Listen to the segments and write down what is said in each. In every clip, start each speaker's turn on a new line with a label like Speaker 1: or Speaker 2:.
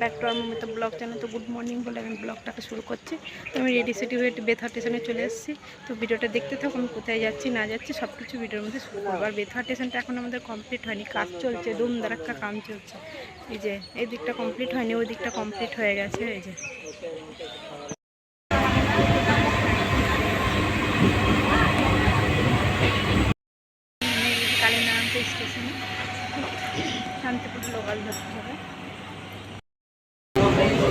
Speaker 1: Back to আর Momita blog channel তো good morning বলে আমি ব্লগটাকে শুরু করছি। তো আমি রেডি সেটি হয়ে বেথা স্টেশনে চলে এসেছি। তো ভিডিওটা দেখতে থাকো, আমি কোথায় যাচ্ছি, না যাচ্ছি সব কিছু ভিডিওর মধ্যে শুরু করব। আর বেথা স্টেশনটা এখন আমাদের কমপ্লিট হয়নি, কাজ চলছে দুম দারাক্কা কাম চলছে। এই যে, এই দিকটা কমপ্লিট হয়নি, ওই দিকটা কমপ্লিট হয়ে গেছে, এই যে।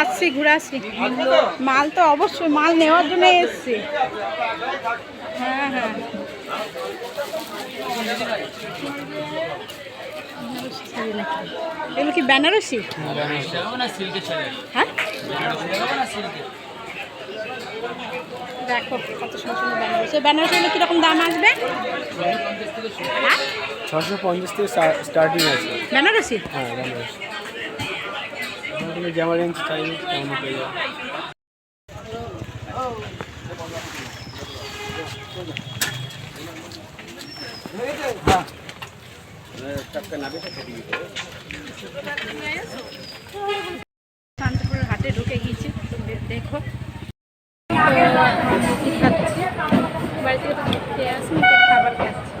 Speaker 1: আসছি ঘুরে আসছি। মাল তো অবশ্যই মাল নেওয়ার জন্য এসছি। হ্যাঁ হ্যাঁ? এগুলো কি বেনারসি? হ্যাঁ? দেখো কত সুন্দর সুন্দর বেনারসি। বেনারসি এগুলো কীরকম দাম আসবে? হ্যাঁ?
Speaker 2: ছশো পঞ্চাশ থেকে স্টার্টিং আছে।
Speaker 1: বেনারসি?
Speaker 2: হ্যাঁ বেনারস। তুমি জামা রেঞ্জ চাই তেমন পেয়ে যাবে
Speaker 1: শান্তিপুরের হাটে ঢুকে গিয়েছি তো দে- দেখো তো কি খাচ্ছি বাড়ি থেকে তো খেয়ে আসিনি তো খাবার খাচ্ছি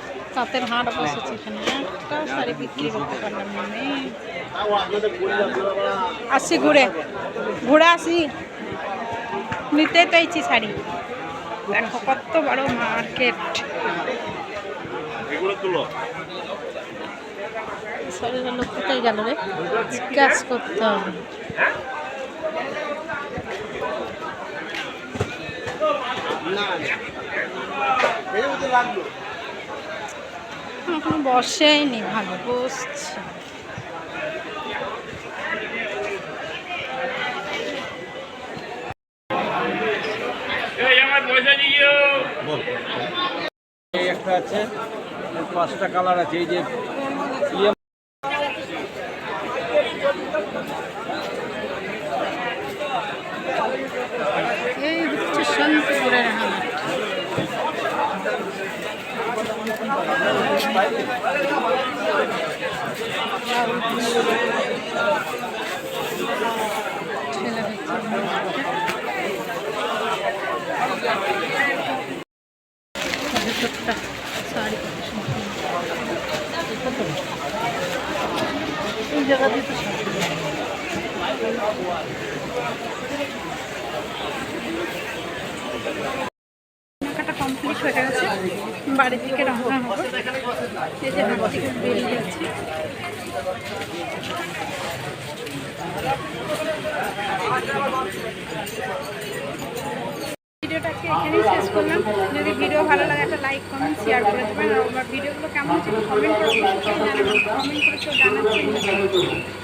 Speaker 1: তাঁতের হাট বসেছে এখানে। একটা শাড়ি বিক্রি করতে পারলাম না আমি। আসি ঘুরে। ঘুরে আসি। নিতে চাইছি শাড়ি। দেখো কত বড় মার্কেট। শরীরের লোক কোথায় গেল রে? কাজ করতে হবে।
Speaker 2: এই লাগল।
Speaker 1: এখন বসেইনি ভালো বসছে।
Speaker 2: এই একটা আছে পাঁচটা কালার আছে এই যে ইয়ে
Speaker 1: এই হচ্ছে শান্তিপুরের হাট ছেলে হচ্ছে ভেতরটা শাড়ি কত সুন্দর এই জায়গা কমপ্লিট হয়ে গেছে। বাড়ির দিকে রওনা হব। এই যে হাট বেরিয়ে যাচ্ছি। ভিডিওটাকে এখানেই শেষ করলাম। যদি ভিডিও ভালো লাগে, একটা লাইক, কমেন্ট শেয়ার করে দেবেন। আর আমার ভিডিওগুলো কেমন হচ্ছে কমেন্ট করে অবশ্যই জানাবেন। কমেন্ট করে কেউ